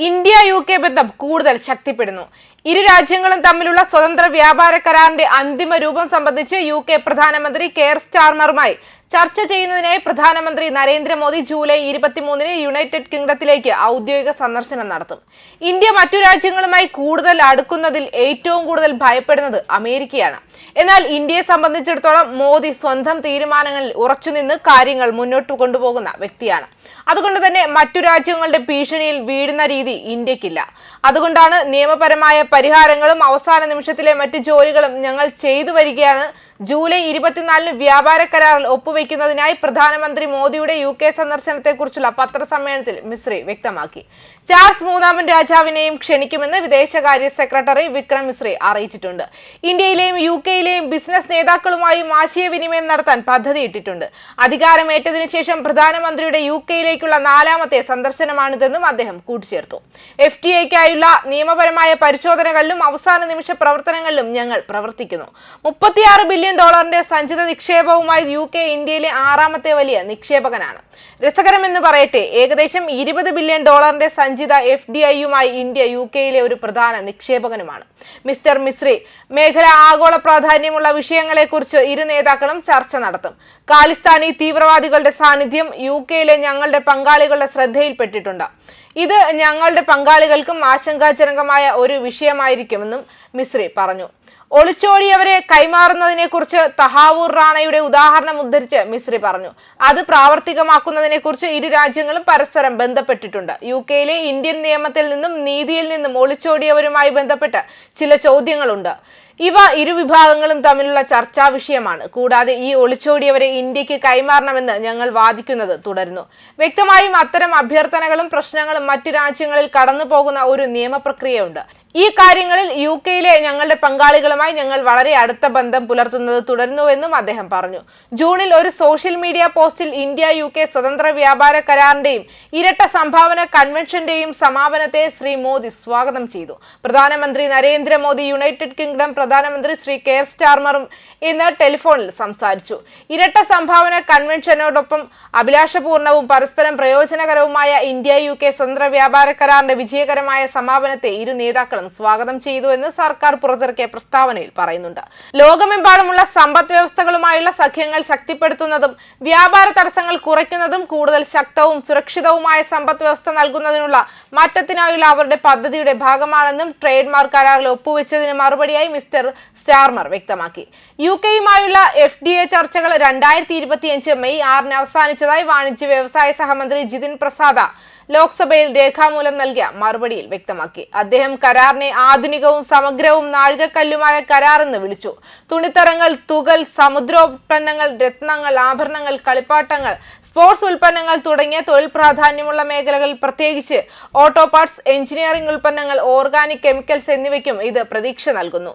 India U K ബന്ധം കൂടുതൽ ശക്തിപ്പെടുന്നു. ഇരു രാജ്യങ്ങളും തമ്മിലുള്ള സ്വതന്ത്ര വ്യാപാര കരാറിന്റെ അന്തിമ രൂപം സംബന്ധിച്ച് യു കെ പ്രധാനമന്ത്രി കെയർ സ്റ്റാർമറുമായി ചർച്ച ചെയ്യുന്നതിനായി പ്രധാനമന്ത്രി നരേന്ദ്രമോദി ജൂലൈ ഇരുപത്തിമൂന്നിന് യുണൈറ്റഡ് കിങ്ഡത്തിലേക്ക് ഔദ്യോഗിക സന്ദർശനം നടത്തും. ഇന്ത്യ മറ്റു രാജ്യങ്ങളുമായി കൂടുതൽ അടുക്കുന്നതിൽ ഏറ്റവും കൂടുതൽ ഭയപ്പെടുന്നത് അമേരിക്കയാണ്. എന്നാൽ ഇന്ത്യയെ സംബന്ധിച്ചിടത്തോളം മോദി സ്വന്തം തീരുമാനങ്ങളിൽ ഉറച്ചുനിന്ന് കാര്യങ്ങൾ മുന്നോട്ട് കൊണ്ടുപോകുന്ന വ്യക്തിയാണ്. അതുകൊണ്ട് തന്നെ മറ്റു രാജ്യങ്ങളുടെ ഭീഷണിയിൽ വീഴുന്ന രീതി ഇന്ത്യക്കില്ല. അതുകൊണ്ടാണ് നിയമപരമായ പരിഹാരങ്ങളും അവസാന നിമിഷത്തിലെ മറ്റു ജോലികളും ഞങ്ങൾ ചെയ്തു വരികയാണ് ജൂലൈ ഇരുപത്തിനാലിന് വ്യാപാര കരാറിൽ ഒപ്പുവെക്കുന്നതിനായി പ്രധാനമന്ത്രി മോദിയുടെ യു കെ സന്ദർശനത്തെക്കുറിച്ചുള്ള പത്രസമ്മേളനത്തിൽ മിശ്രി വ്യക്തമാക്കി. ചാൾസ് മൂന്നാമൻ രാജാവിനെയും ക്ഷണിക്കുമെന്ന് വിദേശകാര്യ സെക്രട്ടറി വിക്രം മിശ്രി അറിയിച്ചിട്ടുണ്ട്. ഇന്ത്യയിലെയും യു കെയിലെയും ബിസിനസ് നേതാക്കളുമായും ആശയവിനിമയം നടത്താൻ പദ്ധതിയിട്ടിട്ടുണ്ട്. അധികാരമേറ്റതിനു ശേഷം പ്രധാനമന്ത്രിയുടെ യു കെയിലേക്കുള്ള നാലാമത്തെ സന്ദർശനമാണിതെന്നും അദ്ദേഹം കൂട്ടിച്ചേർത്തു. എഫ് ടി എക്കായുള്ള നിയമപരമായ പരിശോധനകളിലും അവസാന നിമിഷ പ്രവർത്തനങ്ങളിലും ഞങ്ങൾ പ്രവർത്തിക്കുന്നു. മുപ്പത്തിയാറ് ബില്യൺ ഡോളറിന്റെ സഞ്ചിത നിക്ഷേപവുമായി യു കെ ഇന്ത്യയിലെ ആറാമത്തെ വലിയ നിക്ഷേപകനാണ്. രസകരമെന്ന് പറയട്ടെ ഏകദേശം ഇരുപത് ബില്യൺ ഡോളറിന്റെ സഞ്ചിത എഫ് ഡി ഐയുമായി ഇന്ത്യ യു കെയിലെ ഒരു പ്രധാന നിക്ഷേപകനുമാണ്. മിസ്റ്റർ മിശ്രി മേഖല ആഗോള പ്രാധാന്യമുള്ള വിഷയങ്ങളെക്കുറിച്ച് ഇരു നേതാക്കളും ചർച്ച നടത്തും. കാലിസ്ഥാനി തീവ്രവാദികളുടെ സാന്നിധ്യം യു കെയിലെ ഞങ്ങളുടെ പങ്കാളികളുടെ ശ്രദ്ധയിൽപ്പെട്ടിട്ടുണ്ട്. ഇത് ഞങ്ങളുടെ പങ്കാളികൾക്കും ആശങ്കാജനകമായ ഒരു വിഷയമായിരിക്കുമെന്നും മിശ്രി പറഞ്ഞു. ഒളിച്ചോടിയവരെ കൈമാറുന്നതിനെക്കുറിച്ച് തഹാവൂർ റാണയുടെ ഉദാഹരണം ഉദ്ധരിച്ച് മിശ്രി പറഞ്ഞു. അത് പ്രാവർത്തികമാക്കുന്നതിനെക്കുറിച്ച് ഇരു രാജ്യങ്ങളും പരസ്പരം ബന്ധപ്പെട്ടിട്ടുണ്ട്. യു കെയിലെ ഇന്ത്യൻ നിയമത്തിൽ നിന്നും നീതിയിൽ നിന്നും ഒളിച്ചോടിയവരുമായി ബന്ധപ്പെട്ട് ചില ചോദ്യങ്ങളുണ്ട്. ഇവ ഇരുവിഭാഗങ്ങളും തമ്മിലുള്ള ചർച്ചാ വിഷയമാണ്. കൂടാതെ ഈ ഒളിച്ചോടിയവരെ ഇന്ത്യയ്ക്ക് കൈമാറണമെന്ന് ഞങ്ങൾ വാദിക്കുന്നത് തുടരുന്നു. വ്യക്തമായും അത്തരം അഭ്യർത്ഥനകളും പ്രശ്നങ്ങളും മറ്റു രാജ്യങ്ങളിൽ കടന്നു പോകുന്ന ഒരു നിയമപ്രക്രിയയുണ്ട്. ഈ കാര്യങ്ങളിൽ യു കെയിലെ ഞങ്ങളുടെ പങ്കാളികളുമായി ഞങ്ങൾ വളരെ അടുത്ത ബന്ധം പുലർത്തുന്നത് തുടരുന്നുവെന്നും അദ്ദേഹം പറഞ്ഞു. ജൂണിൽ ഒരു സോഷ്യൽ മീഡിയ പോസ്റ്റിൽ ഇന്ത്യ യു കെ സ്വതന്ത്ര വ്യാപാര കരാറിന്റെയും ഇരട്ട സംഭാവന കൺവെൻഷന്റെയും സമാപനത്തെ ശ്രീ മോദി സ്വാഗതം ചെയ്തു. പ്രധാനമന്ത്രി നരേന്ദ്രമോദി യുണൈറ്റഡ് കിങ്ഡം പ്രധാനമന്ത്രി ശ്രീ കെയർ സ്റ്റാർമറും ഇന്ന് ടെലിഫോണിൽ സംസാരിച്ചു. ഇരട്ട സംഭാവന കൺവെൻഷനോടൊപ്പം അഭിലാഷപൂർണവും പരസ്പരം പ്രയോജനകരവുമായ ഇന്ത്യ യു കെ സ്വതന്ത്ര വ്യാപാര കരാറിന്റെ വിജയകരമായ സമാപനത്തെ ഇരു നേതാക്കളും സ്വാഗതം ചെയ്തു എന്ന് സർക്കാർ പുറത്തിറക്കിയ പ്രസ്താവനയിൽ പറയുന്നുണ്ട്. ലോകമെമ്പാടുമുള്ള സമ്പദ് വ്യവസ്ഥകളുമായുള്ള സഖ്യങ്ങൾ ശക്തിപ്പെടുത്തുന്നതും വ്യാപാര തടസ്സങ്ങൾ കുറയ്ക്കുന്നതും കൂടുതൽ ശക്തവും സുരക്ഷിതവുമായ സമ്പദ് വ്യവസ്ഥ നൽകുന്നതിനുള്ള മാറ്റത്തിനായുള്ള അവരുടെ പദ്ധതിയുടെ ഭാഗമാണെന്നും ട്രേഡ് മാർക്ക് കരാറിൽ ഒപ്പുവെച്ചതിന് മറുപടിയായി മിസ്റ്റർ സ്റ്റാർമർ വ്യക്തമാക്കി. യു കെയുമായുള്ള എഫ് ഡി എ ചർച്ചകൾ രണ്ടായിരത്തി ഇരുപത്തിയഞ്ച് മെയ് ആറിന് അവസാനിച്ചതായി വാണിജ്യ വ്യവസായ സഹമന്ത്രി ജിതിൻ പ്രസാദ ലോക്സഭയിൽ രേഖാമൂലം നൽകിയ മറുപടിയിൽ വ്യക്തമാക്കി. അദ്ദേഹം കരാറിനെ ആധുനികവും സമഗ്രവും നാഴികക്കല്ലുമായ എന്ന് വിളിച്ചു. തുണിത്തരങ്ങൾ തുകൽ സമുദ്രോത്പന്നങ്ങൾ രത്നങ്ങൾ ആഭരണങ്ങൾ കളിപ്പാട്ടങ്ങൾ സ്പോർട്സ് ഉൽപ്പന്നങ്ങൾ തുടങ്ങിയ തൊഴിൽ പ്രാധാന്യമുള്ള മേഖലകളിൽ പ്രത്യേകിച്ച് ഓട്ടോ പാർട്സ് എഞ്ചിനീയറിംഗ് ഉൽപ്പന്നങ്ങൾ ഓർഗാനിക് കെമിക്കൽസ് എന്നിവയ്ക്കും ഇത് പ്രതീക്ഷ നൽകുന്നു.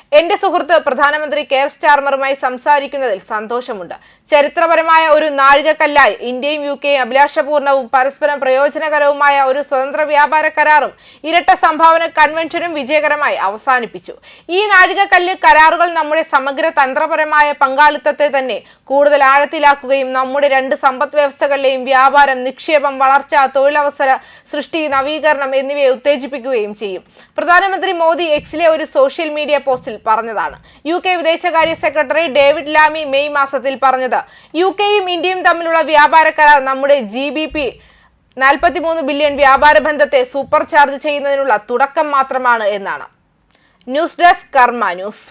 എന്റെ സുഹൃത്ത് പ്രധാനമന്ത്രി കെയർ സ്റ്റാർമറുമായി സംസാരിക്കുന്നതിൽ സന്തോഷമുണ്ട്. ചരിത്രപരമായ ഒരു നാഴികക്കല്ലായി ഇന്ത്യയും യു കെയും അഭിലാഷപൂർണവും പരസ്പരം പ്രയോജനകരവുമായ ഒരു സ്വതന്ത്ര വ്യാപാര കരാറും ഇരട്ട സംഭാവന കൺവെൻഷനും വിജയകരമായി അവസാനിപ്പിച്ചു. ഈ നാഴികക്കല്ല് കരാറുകൾ നമ്മുടെ സമഗ്ര തന്ത്രപരമായ പങ്കാളിത്തത്തെ തന്നെ കൂടുതൽ ആഴത്തിലാക്കുകയും നമ്മുടെ രണ്ട് സമ്പദ് വ്യവസ്ഥകളിലെയും വ്യാപാരം നിക്ഷേപം വളർച്ച തൊഴിലവസര സൃഷ്ടി നവീകരണം എന്നിവയെ ഉത്തേജിപ്പിക്കുകയും ചെയ്യും. പ്രധാനമന്ത്രി മോദി എക്സിലെ ഒരു സോഷ്യൽ മീഡിയ പോസ്റ്റിൽ പറഞ്ഞതാണ്. യു കെ വിദേശകാര്യ സെക്രട്ടറി ഡേവിഡ് ലാമി മെയ് മാസത്തിൽ പറഞ്ഞത് യു കെയും ഇന്ത്യയും തമ്മിലുള്ള വ്യാപാര കരാർ നമ്മുടെ ജി ബി പി നാൽപ്പത്തിമൂന്ന് ബില്യൺ വ്യാപാര ബന്ധത്തെ സൂപ്പർ ചാർജ് ചെയ്യുന്നതിനുള്ള തുടക്കം മാത്രമാണ് എന്നാണ്. News desk Karma news.